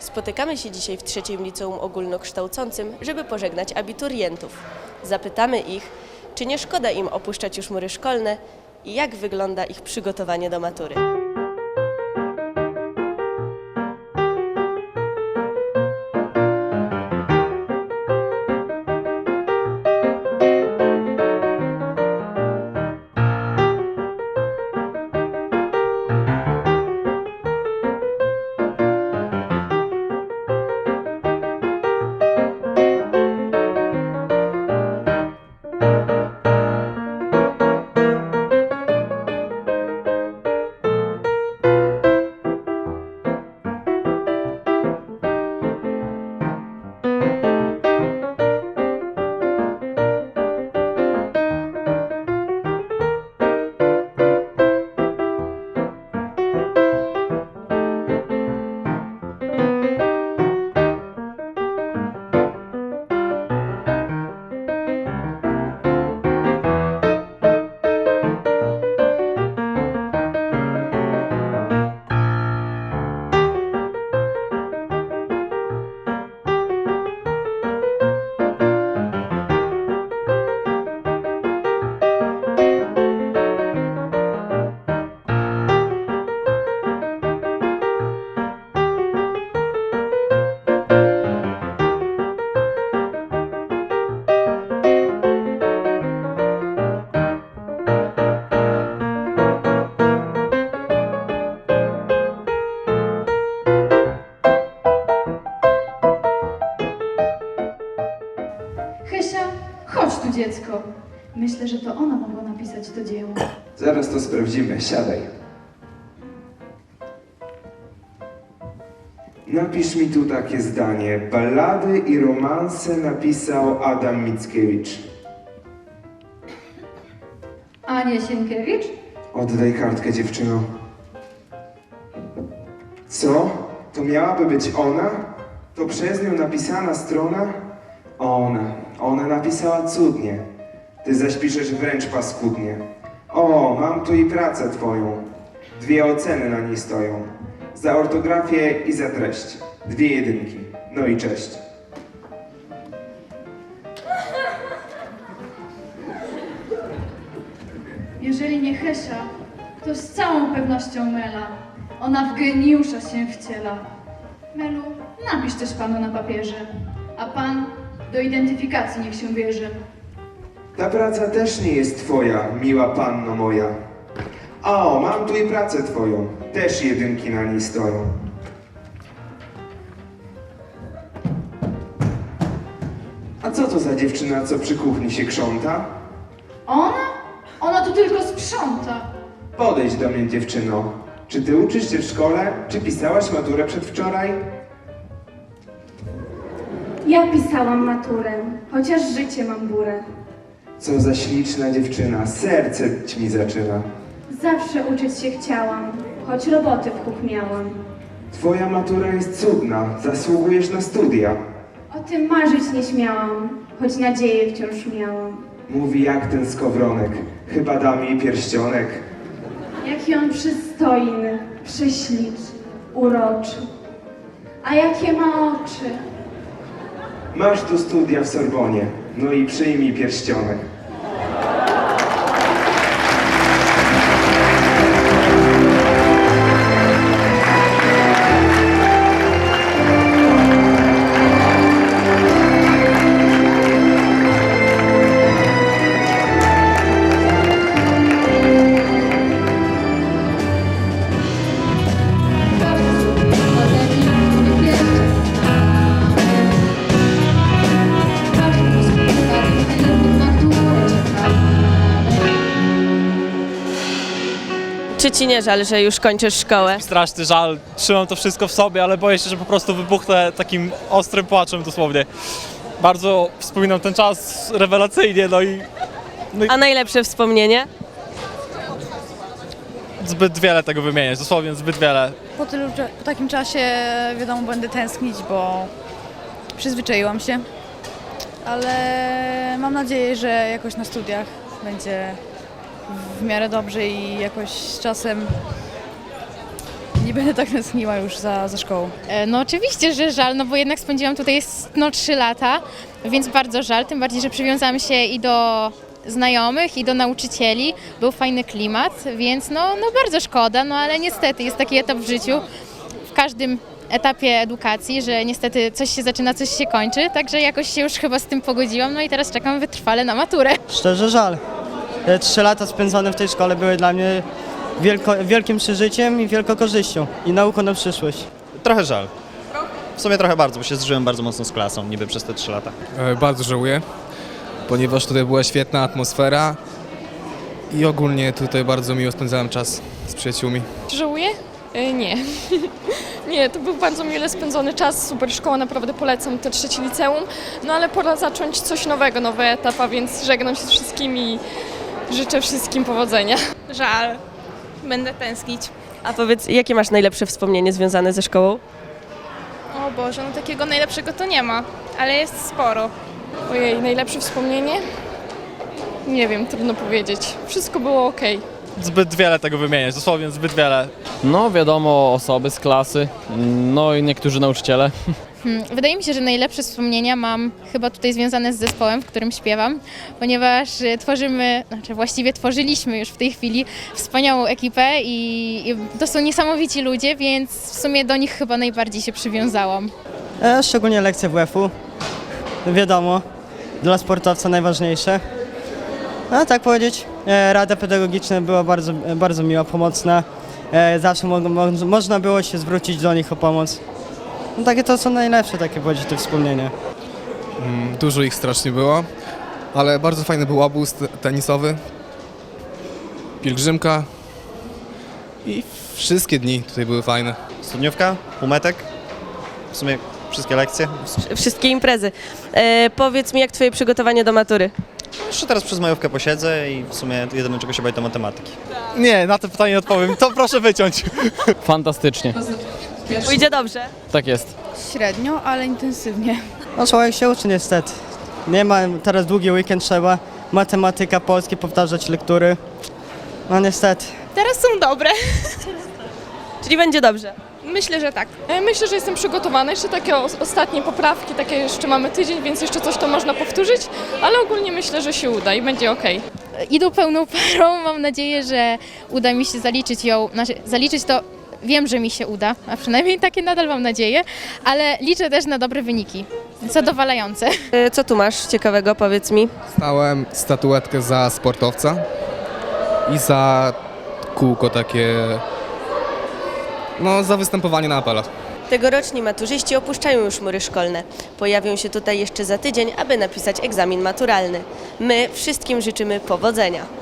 Spotykamy się dzisiaj w trzecim liceum ogólnokształcącym, żeby pożegnać abiturientów. Zapytamy ich, czy nie szkoda im opuszczać już mury szkolne i jak wygląda ich przygotowanie do matury. Dziecko. Myślę, że to ona mogła napisać to dzieło. Zaraz to sprawdzimy, siadaj. Napisz mi tu takie zdanie. Ballady i romanse napisał Adam Mickiewicz. Ania Sienkiewicz? Oddaj kartkę dziewczyno. Co? To miałaby być ona? To przez nią napisana strona? Ona. Ona napisała cudnie. Ty zaś piszesz wręcz paskudnie. O, mam tu i pracę twoją. Dwie oceny na niej stoją. Za ortografię i za treść. Dwie jedynki. No i cześć. Jeżeli nie Hesia, to z całą pewnością Mela. Ona w geniusza się wciela. Melu, napisz też panu na papierze, a pan do identyfikacji niech się bierze. Ta praca też nie jest twoja, miła panno moja. O, mam tu i pracę twoją. Też jedynki na niej stoją. A co to za dziewczyna, co przy kuchni się krząta? Ona? Ona tu tylko sprząta. Podejdź do mnie, dziewczyno. Czy ty uczysz się w szkole? Czy pisałaś maturę przedwczoraj? Ja pisałam maturę, chociaż życie mam burę. Co za śliczna dziewczyna, serce ci mi zaczyna. Zawsze uczyć się chciałam, choć roboty w huk miałam. Twoja matura jest cudna, zasługujesz na studia. O tym marzyć nie śmiałam, choć nadzieję wciąż miałam. Mówi jak ten skowronek, chyba da mi pierścionek. Jaki on przystojny, prześliczny, uroczy. A jakie ma oczy. Masz tu studia w Sorbonie, no i przyjmij pierścionek. Czy ci nie żal, że już kończysz szkołę? straszny żal, trzymam to wszystko w sobie, ale boję się, że po prostu wybuchnę takim ostrym płaczem dosłownie. Bardzo wspominam ten czas rewelacyjnie, no i A najlepsze wspomnienie? zbyt wiele tego wymieniać, dosłownie zbyt wiele. Po, tylu, cza- po takim czasie wiadomo będę tęsknić, bo przyzwyczaiłam się. Ale mam nadzieję, że jakoś na studiach będzie w miarę dobrze i jakoś z czasem nie będę tak tęskniła już za, za szkołą. E, No oczywiście, że żal, no bo jednak spędziłam tutaj no 3 lata, więc bardzo żal, tym bardziej, że przywiązałam się i do znajomych, i do nauczycieli, był fajny klimat, więc no, no bardzo szkoda, no ale niestety jest taki etap w życiu, w każdym etapie edukacji, że niestety coś się zaczyna, coś się kończy, także jakoś się już chyba z tym pogodziłam, no i teraz czekam wytrwale na maturę. Szczerze żal. Te Trzy lata spędzone w tej szkole były dla mnie wielko, wielkim przeżyciem i wielką korzyścią i nauką na przyszłość. Trochę żal. W sumie trochę bardzo, bo się zżyłem bardzo mocno z klasą, niby przez te 3 lata. E, Bardzo żałuję, ponieważ tutaj była świetna atmosfera i ogólnie tutaj bardzo miło spędzałem czas z przyjaciółmi. Żałuję? E, Nie. Nie, to był bardzo mile spędzony czas, super szkoła, naprawdę polecam te trzecie liceum. No ale pora zacząć coś nowego, nowy etap, a więc żegnam się z wszystkimi i życzę wszystkim powodzenia. Żal, będę tęsknić. A powiedz, jakie masz najlepsze wspomnienie związane ze szkołą? O Boże, no takiego najlepszego to nie ma, ale jest sporo. Ojej, najlepsze wspomnienie? Nie wiem, trudno powiedzieć. Wszystko było ok. Zbyt wiele tego wymieniać, dosłownie zbyt wiele. No wiadomo, osoby z klasy, no i niektórzy nauczyciele. Hmm, Wydaje mi się, że najlepsze wspomnienia mam chyba tutaj związane z zespołem, w którym śpiewam, ponieważ y, tworzymy, znaczy właściwie tworzyliśmy już w tej chwili wspaniałą ekipę i, i to są niesamowici ludzie, więc w sumie do nich chyba najbardziej się przywiązałam. E, szczególnie lekcje WF-u. Wiadomo, dla sportowca najważniejsze. A tak powiedzieć, e, rada pedagogiczna była bardzo, bardzo miła, pomocna. E, zawsze mo, mo, można było się zwrócić do nich o pomoc. No, takie to są najlepsze takie powiedzieć te wspomnienia. Mm, Dużo ich strasznie było, ale bardzo fajny był obóz te- tenisowy, pielgrzymka i wszystkie dni tutaj były fajne. Studniówka, półmetek, w sumie wszystkie lekcje. Wszystkie imprezy. E, powiedz mi, jak twoje przygotowanie do matury? Jeszcze teraz przez majówkę posiedzę i w sumie jedyne czego się boję to matematyki. Nie, na to pytanie nie odpowiem, to proszę wyciąć. Fantastycznie, Pójdzie dobrze? tak jest. Średnio, ale intensywnie. No człowiek się uczy niestety. Nie ma, teraz długi weekend trzeba, matematyka, polskie, powtarzać lektury. No niestety. Teraz są dobre. Czyli będzie dobrze. Myślę, że tak. E, Myślę, że jestem przygotowana. Jeszcze takie os- ostatnie poprawki, takie jeszcze mamy tydzień, więc jeszcze coś to można powtórzyć, ale ogólnie myślę, że się uda i będzie ok. Idą pełną parą, mam nadzieję, że uda mi się zaliczyć ją, znaczy zaliczyć to wiem, że mi się uda, a przynajmniej takie nadal mam nadzieję, ale liczę też na dobre wyniki, zadowalające. E, co tu masz ciekawego, powiedz mi? Stałem statuetkę za sportowca i za kółko takie, no za występowanie na apelach. Tegoroczni maturzyści opuszczają już mury szkolne. Pojawią się tutaj jeszcze za tydzień, aby napisać egzamin maturalny. My wszystkim życzymy powodzenia.